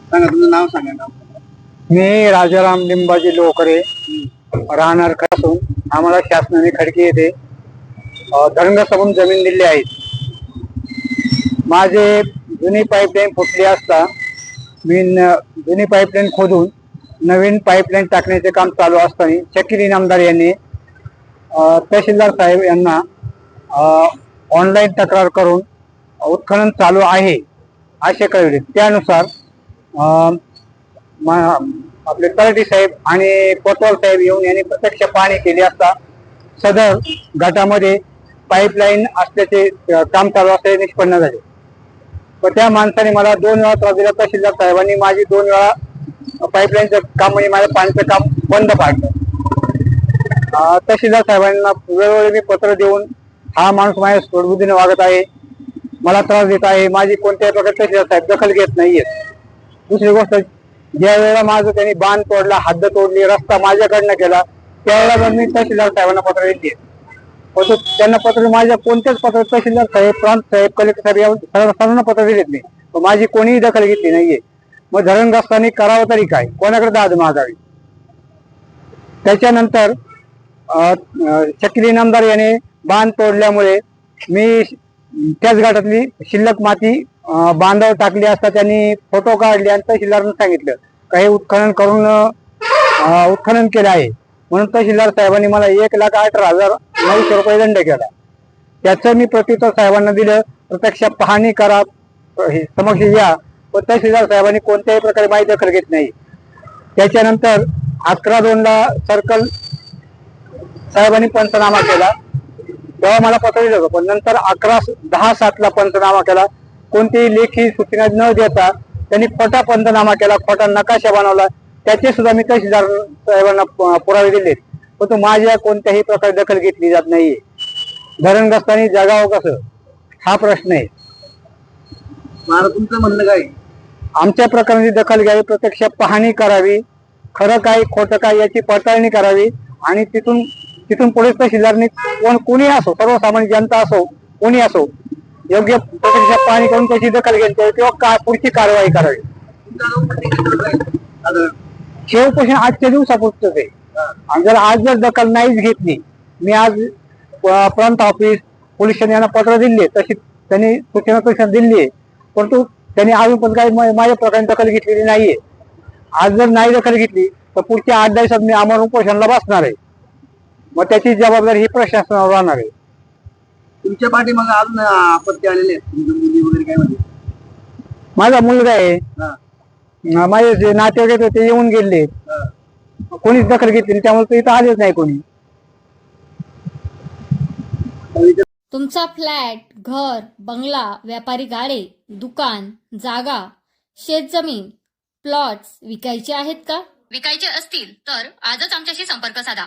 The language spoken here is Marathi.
सांगा तुमचं नाव सांगा नाव. मी राजाराम लिंबाजी लोकरे. राहणार असून आम्हाला शासनाने खडकी येथे अ, समून जमीन दिली आहे. माझे जुनी पाईपलाईन फुटली असता मी जुनी पाईपलाईन खोदून नवीन पाईपलाईन टाकण्याचे काम चालू असताना शकील इनामदार यांनी तहसीलदार साहेब यांना ऑनलाईन तक्रार करून उत्खनन चालू आहे असे कळवले. त्यानुसार आपले तळटी साहेब आणि कोतवाल साहेब येऊन यांनी प्रत्यक्ष पाहणी केली असता सदर गटामध्ये पाईपलाईन असल्याचे काम चालू असल्याचे निष्पन्न झाले. व त्या माणसाने मला दोन वेळा त्रास दिला. तहसीलदार साहेबांनी माझी दोन वेळा पाईपलाईनचं काम म्हणजे माझ्या पाण्याचं काम बंद पाडलं. तहसीलदार साहेबांना वेळोवेळी मी पत्र देऊन हा माणूस माझ्या सोडबुद्धीने वागत आहे. मला त्रास देत आहे माझी कोणत्याही प्रकारच्या साहेब दखल घेत नाहीये. दुसरी गोष्ट ज्या वेळेला माझं त्यांनी बांध तोडला हद्द तोडली रस्ता माझ्याकडनं केला त्यावेळेला मी तहसीलदार साहेबांना पत्र दिली पण त्यांना पत्र माझ्या कोणत्याच पत्र तहसीलदार साहेब प्रांत साहेब कलेक्टर साहेब या सर्वांना पत्र दिलेत मी माझी कोणीही दखल घेतली नाहीये. मग धरणग्रस्तांनी करावं तरी काय? कोणाकडे दाद मागावी? त्याच्यानंतर अ, शकील इनामदार याने बांध तोडल्यामुळे मी त्याच घाटातली शिल्लक माती बांधावर टाकली असता त्यांनी फोटो काढले आणि तहसीलदारांना सांगितलं. काही उत्खनन करून उत्खनन केलं आहे. म्हणून तहसीलदार साहेबांनी मला एक लाख अठरा हजार नऊशे रुपये दंड केला. त्याचं मी प्रत्युत्तर साहेबांना दिलं. प्रत्यक्ष पाहणी करा हे समक्ष या. पण तहसीलदार साहेबांनी कोणत्याही प्रकारे माहिती दखल घेत नाही. त्याच्यानंतर अकरा दोनला सर्कल साहेबांनी पंचनामा केला. तेव्हा मला पत्र दिलं होतं. पण नंतर अकरा दहा सातला पंचनामा केला. कोणतीही लेखी सूचना न देता त्यांनी खोटा पंचनामा केला खोटा नकाशा बनवला. त्याचे सुद्धा मी तहसीलदार साहेबांना पुरावे दिलेत. पण तो माझ्या कोणत्याही प्रकारे दखल घेतली जात नाहीये. धरणग्रस्तांनी जगावं कसं? हा प्रश्न आहे. तुमचं म्हणणं काय? आमच्या प्रकरणाची दखल घ्यावी प्रत्यक्ष पाहणी करावी. खरं काय खोटं काय याची पडताळणी करावी. आणि तिथून तिथून पुढे तहसीलदारनी कोण कोणी असो सर्वसामान्य जनता असो कोणी असो योग्य प्रत्यक्ष पाणी करून त्याची दखल घ्यायची किंवा का पुढची कारवाई करावी. शेवपोषण आजच्या दिवसापुरतच आहे. आणि जर आज जर दखल नाहीच घेतली मी आज प्रांत ऑफिस पोलीस स्टेशन यांना पत्र दिले तशी त्यांनी सूचना सूचना दिली परंतु त्यांनी अजून पण काही माझ्या प्रकारे दखल घेतलेली नाहीये. आज जर नाही दखल घेतली तर पुढच्या आठ दिवसात मी आम्हाला उपोषणाला बसणार आहे. मग त्याची जबाबदारी ही प्रशासनावर राहणार आहे. तुमच्या पाठी मग अजून आपत्ती आलेले तुमच्या मुली वगैरे काय म्हणजे माझा मुलगा आहे. हा, माझे जे नातेवाईक आहेत ते येऊन गेले. हा. कोणीच दखल घेतली त्यामुळे ते इथं आलेच नाही कोणी. तुमचा फ्लॅट घर बंगला व्यापारी गाडे दुकान जागा शेतजमीन प्लॉट्स विकायचे आहेत का? विकायचे असतील तर आजच आमच्याशी संपर्क साधा.